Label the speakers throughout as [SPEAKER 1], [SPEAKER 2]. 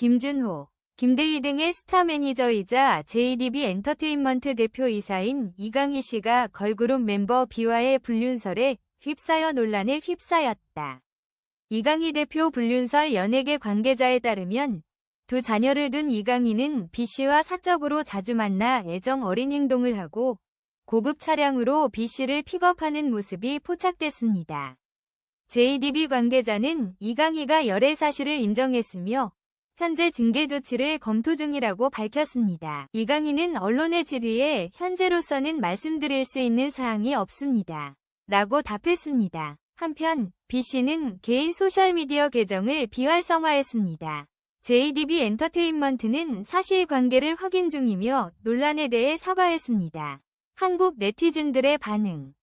[SPEAKER 1] 김준호, 김대희 등의 스타 매니저이자 JDB 엔터테인먼트 대표이사인 이강희 씨가 걸그룹 멤버 비와의 불륜설에 휩싸여 논란에 휩싸였다. 이강희 대표 불륜설 연예계 관계자에 따르면 두 자녀를 둔 이강희는 B 씨와 사적으로 자주 만나 애정 어린 행동을 하고 고급 차량으로 B 씨를 픽업하는 모습이 포착됐습니다. JDB 관계자는 이강희가 열애 사실을 인정했으며 현재 징계 조치를 검토 중이라고 밝혔습니다. 이강희는 언론의 질의에 현재로서는 말씀드릴 수 있는 사항이 없습니다. 라고 답했습니다. 한편 B 씨는 개인 소셜미디어 계정을 비활성화했습니다. JDB 엔터테인먼트는 사실관계를 확인 중이며 논란에 대해 사과했습니다. 한국 네티즌들의 반응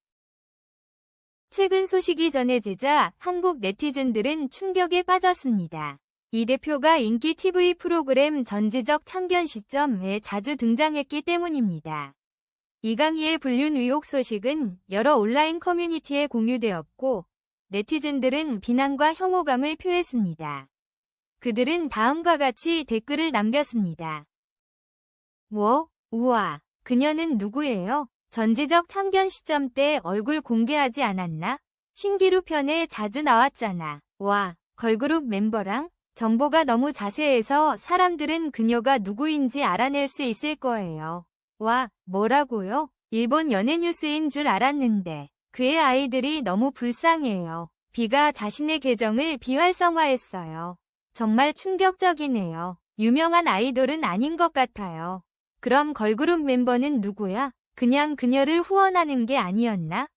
[SPEAKER 1] 최근 소식이 전해지자 한국 네티즌들은 충격에 빠졌습니다. 이 대표가 인기 TV 프로그램 전지적 참견 시점에 자주 등장했기 때문입니다. 이강희의 불륜 의혹 소식은 여러 온라인 커뮤니티에 공유되었고 네티즌들은 비난과 혐오감을 표했습니다. 그들은 다음과 같이 댓글을 남겼습니다. 뭐? 우와, 그녀는 누구예요? 전지적 참견 시점 때 얼굴 공개하지 않았나? 신기루 편에 자주 나왔잖아. 와, 걸그룹 멤버랑? 정보가 너무 자세해서 사람들은 그녀가 누구인지 알아낼 수 있을 거예요. 와, 뭐라고요? 일본 연예 뉴스인 줄 알았는데 그의 아이들이 너무 불쌍해요. 비가 자신의 계정을 비활성화했어요. 정말 충격적이네요. 유명한 아이돌은 아닌 것 같아요. 그럼 걸그룹 멤버는 누구야? 그냥 그녀를 후원하는 게 아니었나?